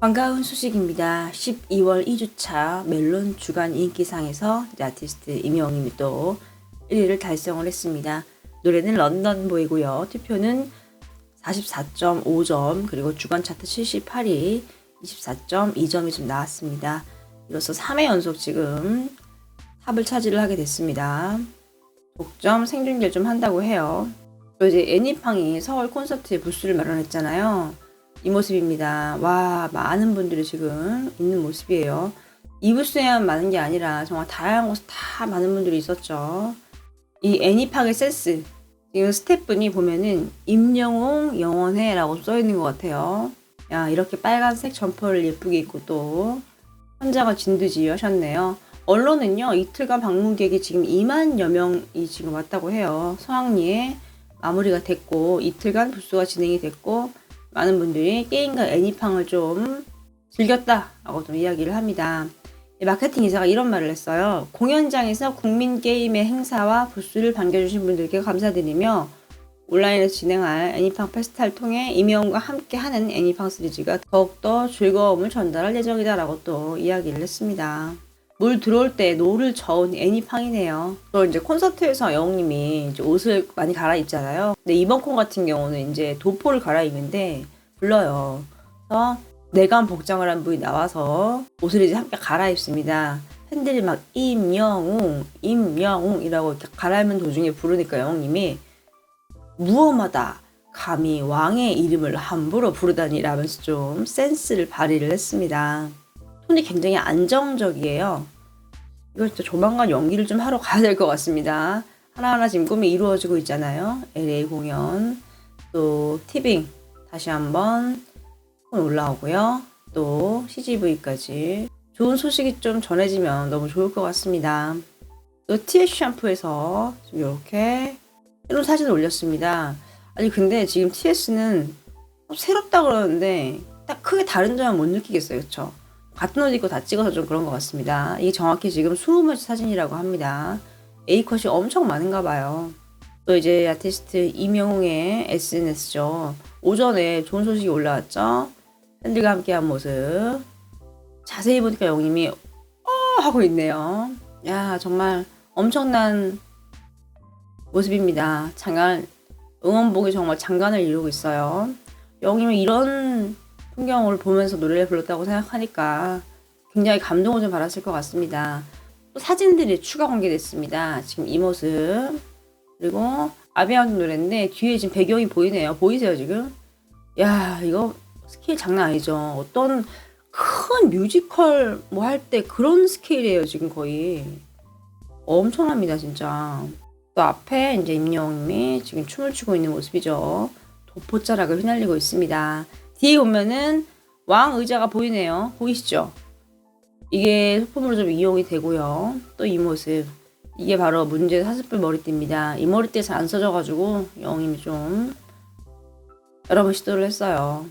반가운 소식입니다. 12월 2주차 멜론 주간 인기상에서 아티스트 임영웅님이 또 1위를 달성을 했습니다. 노래는 런던 보이고요. 투표는 44.5점 그리고 주간 차트 78위 24.2점이 좀 나왔습니다. 이로써 3회 연속 지금 탑을 차지를 하게 됐습니다. 독점 생중계를 좀 한다고 해요. 또 이제 애니팡이 서울 콘서트에 부스를 마련했잖아요. 이 모습입니다. 와, 많은 분들이 지금 있는 모습이에요. 이 부스에만 많은 게 아니라 정말 다양한 곳에 다 많은 분들이 있었죠. 이 애니팡의 센스. 지금 스태프분이 보면은 임영웅 영원해라고 써 있는 것 같아요. 야, 이렇게 빨간색 점퍼를 예쁘게 입고 또 혼자가 진두지 하셨네요. 언론은요, 이틀간 방문객이 지금 2만여 명이 지금 왔다고 해요. 서학리에 마무리가 됐고, 이틀간 부스가 진행이 됐고, 많은 분들이 게임과 애니팡을 좀 즐겼다라고 좀 이야기를 합니다. 마케팅 이사가 이런 말을 했어요. 공연장에서 국민 게임의 행사와 부스를 반겨주신 분들께 감사드리며 온라인에서 진행할 애니팡 페스타를 통해 임영웅과 함께 하는 애니팡 시리즈가 더욱더 즐거움을 전달할 예정이다라고 또 이야기를 했습니다. 물 들어올 때 노를 저은 애니팡이네요. 또 이제 콘서트에서 영웅님이 이제 옷을 많이 갈아입잖아요. 근데 이번 콘 같은 경우는 이제 도포를 갈아입는데 불러요. 그래서 내감 복장을 한 분이 나와서 옷을 이제 함께 갈아입습니다. 팬들이 막 임영웅, 임영웅이라고 이렇게 갈아입는 도중에 부르니까 영웅님이 무엄하다. 감히 왕의 이름을 함부로 부르다니라면서 좀 센스를 발휘를 했습니다. 톤이 굉장히 안정적이에요. 이거 진짜 조만간 연기를 좀 하러 가야 될 것 같습니다. 하나하나 지금 꿈이 이루어지고 있잖아요. LA 공연, 또 티빙 다시 한번 올라오고요. 또 CGV까지 좋은 소식이 좀 전해지면 너무 좋을 것 같습니다. 또 TS 샴푸에서 이렇게 새로운 사진을 올렸습니다. 아니 근데 지금 TS는 새롭다 그러는데 딱 크게 다른 점은 못 느끼겠어요. 그쵸? 같은 옷 입고 다 찍어서 좀 그런 것 같습니다. 이게 정확히 지금 20번 사진이라고 합니다. A컷이 엄청 많은가 봐요. 또 이제 아티스트 이명웅의 SNS죠. 오전에 좋은 소식이 올라왔죠. 팬들과 함께한 모습. 자세히 보니까 영님이 어 하고 있네요. 야 정말 엄청난 모습입니다. 장관 응원복이 정말 장관을 이루고 있어요. 영님이 이런 풍경을 보면서 노래를 불렀다고 생각하니까 굉장히 감동을 좀 받았을 것 같습니다. 또 사진들이 추가 공개됐습니다. 지금 이 모습 그리고 아비앙 노래인데 뒤에 지금 배경이 보이네요. 보이세요 지금? 야 이거 스케일 장난 아니죠. 어떤 큰 뮤지컬 뭐 할 때 그런 스케일이에요 지금 거의 엄청납니다 진짜. 또 앞에 이제 임영웅님이 지금 춤을 추고 있는 모습이죠. 도포자락을 휘날리고 있습니다. 뒤에 보면은 왕 의자가 보이네요. 보이시죠? 이게 소품으로 좀 이용이 되고요. 또 이 모습. 이게 바로 문제 사슴뿔 머리띠입니다. 이 머리띠 잘안 써져가지고 영임이 좀 여러 번 시도를 했어요.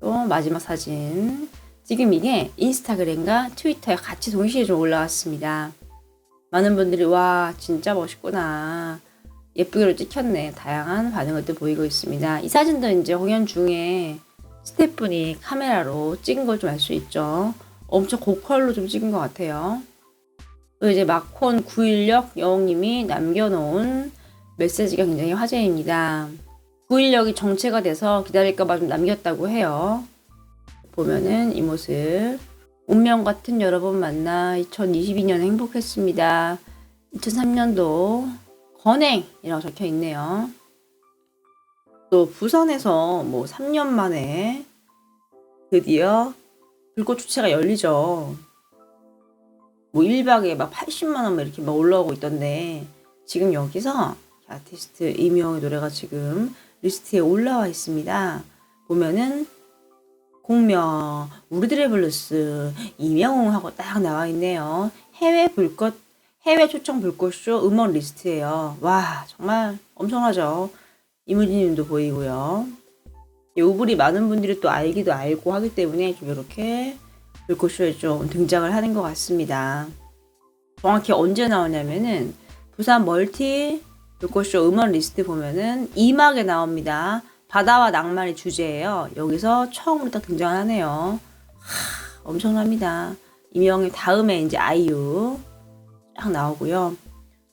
또 마지막 사진. 지금 이게 인스타그램과 트위터에 같이 동시에 좀 올라왔습니다. 많은 분들이 와 진짜 멋있구나. 예쁘게로 찍혔네. 다양한 반응을 또 보이고 있습니다. 이 사진도 이제 공연 중에 스태프분이 카메라로 찍은 걸 좀 알 수 있죠. 엄청 고퀄로 좀 찍은 것 같아요. 또 이제 마콘 916 여웅님이 남겨놓은 메시지가 굉장히 화제입니다. 916이 정체가 돼서 기다릴까봐 좀 남겼다고 해요. 보면은 이 모습. 운명 같은 여러분 만나 2022년 행복했습니다. 2003년도 건행이라고 적혀 있네요. 또 부산에서 뭐 3년 만에 드디어 불꽃 축제가 열리죠. 뭐 1박에 막 80만 원 이렇게 막 올라오고 있던데 지금 여기서 아티스트 이명의 노래가 지금 리스트에 올라와 있습니다. 보면은 공명, 우리들의 블루스, 이명웅하고 딱 나와 있네요. 해외 불꽃, 해외 초청 불꽃쇼 음원 리스트예요. 와, 정말 엄청나죠. 이무진님도 보이고요. 오블이 많은 분들이 또 알기도 알고 하기 때문에 좀 이렇게 불꽃쇼에 좀 등장을 하는 것 같습니다. 정확히 언제 나오냐면은 부산 멀티 불꽃쇼 음원 리스트 보면은 2막에 나옵니다. 바다와 낭만이 주제예요. 여기서 처음으로 딱 등장하네요. 하, 엄청납니다. 이명희 다음에 이제 아이유 딱 나오고요.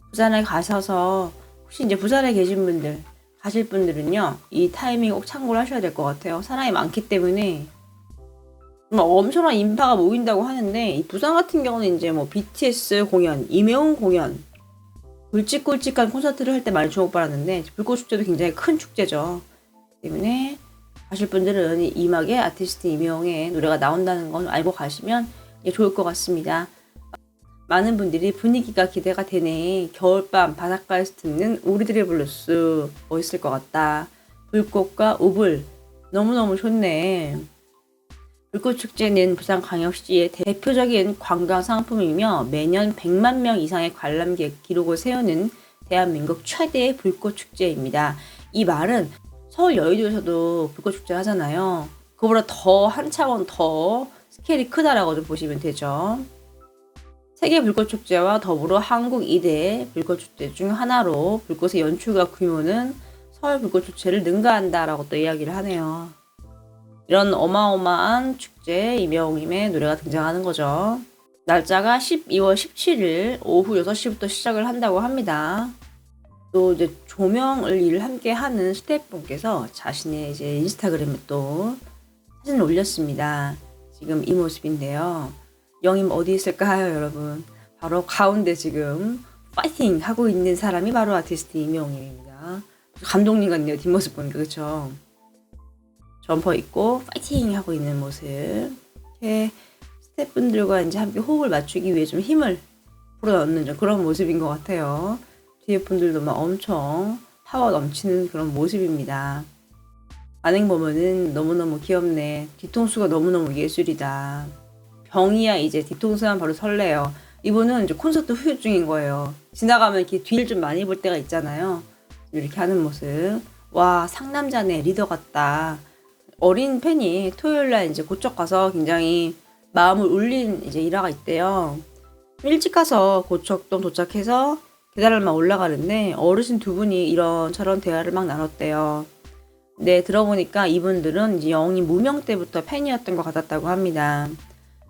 부산에 가셔서 혹시 이제 부산에 계신 분들 가실 분들은요 이 타이밍 꼭 참고를 하셔야 될 것 같아요. 사람이 많기 때문에 정말 엄청난 인파가 모인다고 하는데 이 부산 같은 경우는 이제 뭐 BTS 공연, 이명웅 공연 굵직굵직한 콘서트를 할 때 많이 주목받았는데 불꽃 축제도 굉장히 큰 축제죠. 때문에 가실 분들은 이 이막에 아티스트 이명의 노래가 나온다는 건 알고 가시면 예, 좋을 것 같습니다. 많은 분들이 분위기가 기대가 되네. 겨울밤 바닷가에서 듣는 우리들의 블루스 멋있을 것 같다. 불꽃과 우불 너무너무 좋네. 불꽃축제는 부산광역시의 대표적인 관광 상품이며 매년 100만 명 이상의 관람객 기록을 세우는 대한민국 최대의 불꽃축제입니다. 이 말은 서울 여의도에서도 불꽃축제 하잖아요. 그거보다 더 한 차원 더 스케일이 크다라고 좀 보시면 되죠. 세계 불꽃축제와 더불어 한국 2대 불꽃축제 중 하나로 불꽃의 연출과 규모는 서울 불꽃축제를 능가한다라고 또 이야기를 하네요. 이런 어마어마한 축제 이명웅님의 노래가 등장하는 거죠. 날짜가 12월 17일 오후 6시부터 시작을 한다고 합니다. 또 이제 조명을 일을 함께 하는 스태프분께서 자신의 이제 인스타그램에 또 사진을 올렸습니다. 지금 이 모습인데요. 영임 어디 있을까요, 여러분? 바로 가운데 지금 파이팅 하고 있는 사람이 바로 아티스트 이명웅입니다. 감독님 같네요, 뒷모습 보니까 그렇죠. 점퍼 입고 파이팅 하고 있는 모습. 이렇게 스태프분들과 이제 함께 호흡을 맞추기 위해 좀 힘을 불어넣는 좀 그런 모습인 것 같아요. 뒤에 분들도 막 엄청 파워 넘치는 그런 모습입니다. 반응 보면은 너무너무 귀엽네. 뒤통수가 너무너무 예술이다. 병이야 이제 뒤통수만 바로 설레요. 이분은 이제 콘서트 후유 증인 거예요. 지나가면 이렇게 뒤를 좀 많이 볼 때가 있잖아요. 이렇게 하는 모습. 와 상남자네 리더 같다. 어린 팬이 토요일 날 이제 고척 가서 굉장히 마음을 울린 이제 일화가 있대요. 일찍 가서 고척동 도착해서 계단을 막 올라가는데 어르신 두 분이 이런 저런 대화를 막 나눴대요. 네, 들어보니까 이분들은 이제 영이 무명 때부터 팬이었던 것 같았다고 합니다.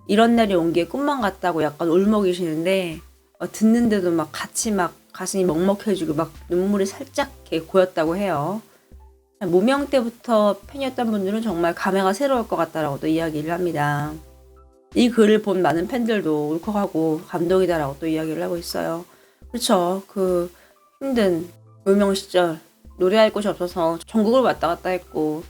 이런 날이 온 게 꿈만 같다고 약간 울먹이시는데 어, 듣는데도 막 같이 막 가슴이 먹먹해지고 막 눈물이 살짝 고였다고 해요. 무명 때부터 팬이었던 분들은 정말 감회가 새로울 것 같다라고 또 이야기를 합니다. 이 글을 본 많은 팬들도 울컥하고 감동이다라고 또 이야기를 하고 있어요. 그렇죠. 그 힘든 무명 시절 노래할 곳이 없어서 전국을 왔다 갔다 했고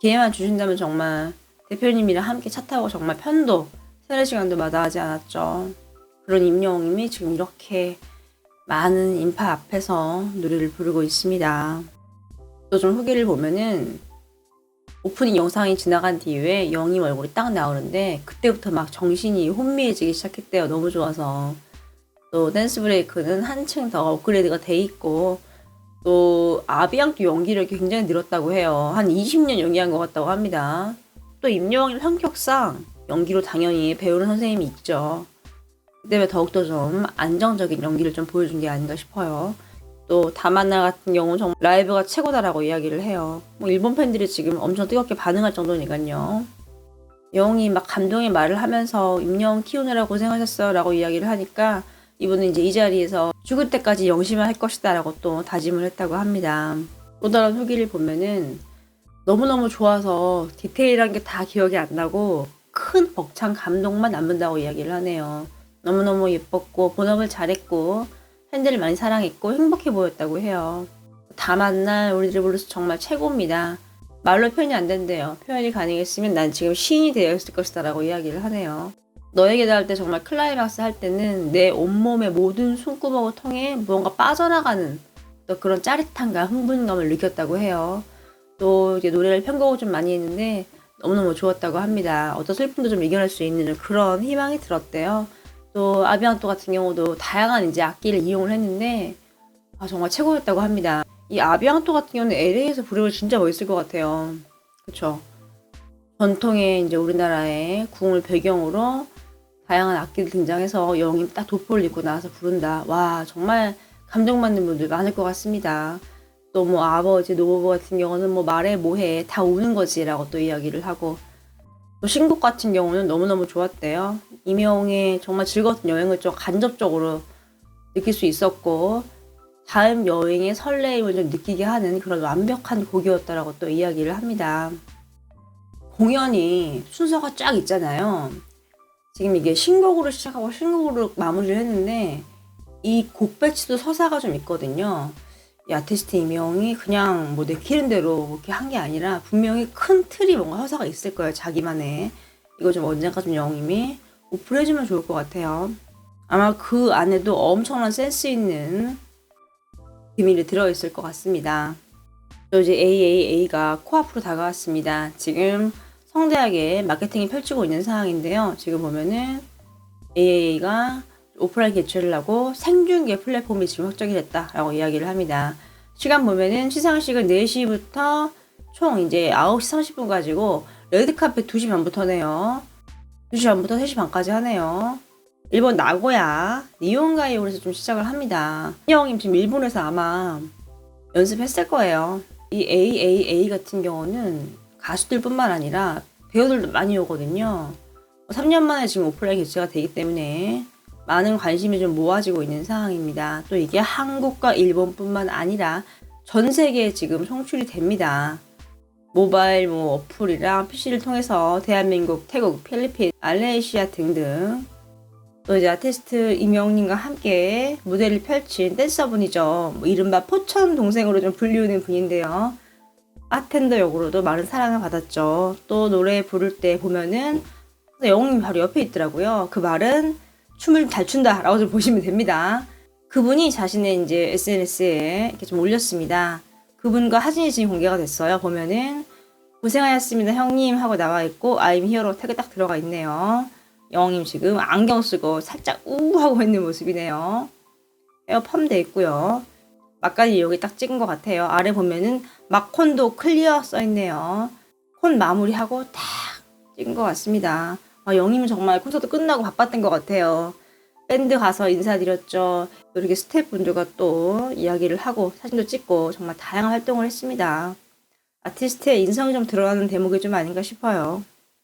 기회만 주신다면 정말 대표님이랑 함께 차 타고 정말 편도 세네 시간도 마다하지 않았죠. 그런 임영웅님이 지금 이렇게 많은 인파 앞에서 노래를 부르고 있습니다. 또 좀 후기를 보면은 오프닝 영상이 지나간 뒤에 영임 얼굴이 딱 나오는데 그때부터 막 정신이 혼미해지기 시작했대요. 너무 좋아서. 또 댄스 브레이크는 한층 더 업그레이드가 돼 있고 또 아비앙도 연기력이 굉장히 늘었다고 해요. 한 20년 연기한 것 같다고 합니다. 또 임영웅 성격상 연기로 당연히 배우는 선생님이 있죠. 그 때문에 더욱더 좀 안정적인 연기를 좀 보여준 게 아닌가 싶어요. 또 다만나 같은 경우는 정말 라이브가 최고다라고 이야기를 해요. 뭐 일본 팬들이 지금 엄청 뜨겁게 반응할 정도니까요. 영웅이 막 감동의 말을 하면서 임영웅 키우느라 고생하셨어요 라고 이야기를 하니까 이분은 이제 이 자리에서 죽을 때까지 영심을 할 것이다 라고 또 다짐을 했다고 합니다. 또 다른 후기를 보면은 너무너무 좋아서 디테일한 게 다 기억이 안 나고 큰 벅찬 감동만 남는다고 이야기를 하네요. 너무너무 예뻤고 본업을 잘했고 팬들을 많이 사랑했고 행복해 보였다고 해요. 다 만 날 우리들 블루스 정말 최고입니다. 말로 표현이 안 된대요. 표현이 가능했으면 난 지금 시인이 되어 있을 것이다 라고 이야기를 하네요. 너에게 닿을 때 정말 클라이막스 할 때는 내 온몸의 모든 숨구멍을 통해 무언가 빠져나가는 또 그런 짜릿함과 흥분감을 느꼈다고 해요. 또 이제 노래를 편곡을 좀 많이 했는데 너무너무 좋았다고 합니다. 어떤 슬픔도 좀 이겨낼 수 있는 그런 희망이 들었대요. 또 아비앙토 같은 경우도 다양한 이제 악기를 이용을 했는데 아, 정말 최고였다고 합니다. 이 아비앙토 같은 경우는 LA에서 부르면 진짜 멋있을 것 같아요. 그쵸? 전통의 이제 우리나라의 궁을 배경으로 다양한 악기를 등장해서 영임 딱 도포를 입고 나와서 부른다. 와, 정말 감동받는 분들 많을 것 같습니다. 또 뭐 아버지, 노부부 같은 경우는 뭐 말해 뭐해 다 우는 거지라고 또 이야기를 하고 또 신곡 같은 경우는 너무너무 좋았대요. 이명의 정말 즐거웠던 여행을 좀 간접적으로 느낄 수 있었고 다음 여행의 설레임을 좀 느끼게 하는 그런 완벽한 곡이었다라고 또 이야기를 합니다. 공연이 순서가 쫙 있잖아요. 지금 이게 신곡으로 시작하고 신곡으로 마무리를 했는데 이 곡 배치도 서사가 좀 있거든요. 이 아티스트 이명이 그냥 뭐 내키는 대로 이렇게 한 게 아니라 분명히 큰 틀이 뭔가 서사가 있을 거예요. 자기만의. 이거 좀 언젠가 좀 영임이 오픈해주면 좋을 것 같아요. 아마 그 안에도 엄청난 센스 있는 비밀이 들어있을 것 같습니다. 또 이제 AAA가 코앞으로 다가왔습니다. 지금 성대하게 마케팅이 펼치고 있는 상황인데요. 지금 보면은 AAA가 오프라인 개최를 하고 생중계 플랫폼이 지금 확정이 됐다라고 이야기를 합니다. 시간 보면은 시상식은 4시부터 총 이제 9시 30분 가지고 레드카펫 2시 반부터네요. 2시 반부터 3시 반까지 하네요. 일본 나고야 니온가이오에서 좀 시작을 합니다. 형님 지금 일본에서 아마 연습했을 거예요. 이 AAA 같은 경우는 가수들뿐만 아니라 배우들도 많이 오거든요. 3년 만에 지금 오프라인 개최가 되기 때문에 많은 관심이 좀 모아지고 있는 상황입니다. 또 이게 한국과 일본뿐만 아니라 전 세계에 지금 송출이 됩니다. 모바일 뭐 어플이랑 PC를 통해서 대한민국, 태국, 필리핀, 말레이시아 등등 또 이제 아티스트 임영님과 함께 무대를 펼친 댄서분이죠. 뭐 이른바 포천 동생으로 좀 불리우는 분인데요. 바텐더 역으로도 많은 사랑을 받았죠. 또 노래 부를 때 보면은 영웅님 바로 옆에 있더라고요. 그 말은 춤을 잘 춘다라고 좀 보시면 됩니다. 그분이 자신의 이제 SNS에 이렇게 좀 올렸습니다. 그분과 사진이 지금 공개가 됐어요. 보면은 고생하셨습니다 형님 하고 나와 있고 I'm here로 태그 딱 들어가 있네요. 영웅님 지금 안경 쓰고 살짝 우 하고 있는 모습이네요. 에어 펌 돼 있고요. 막간이 여기 딱 찍은 것 같아요. 아래 보면은 막콘도 클리어 써 있네요. 콘 마무리하고 딱 찍은 것 같습니다. 아, 영님은 정말 콘서트 끝나고 바빴던 것 같아요. 밴드 가서 인사드렸죠. 이렇게 스태프분들과 또 이야기를 하고 사진도 찍고 정말 다양한 활동을 했습니다. 아티스트의 인성이 좀 드러나는 대목이 좀 아닌가 싶어요.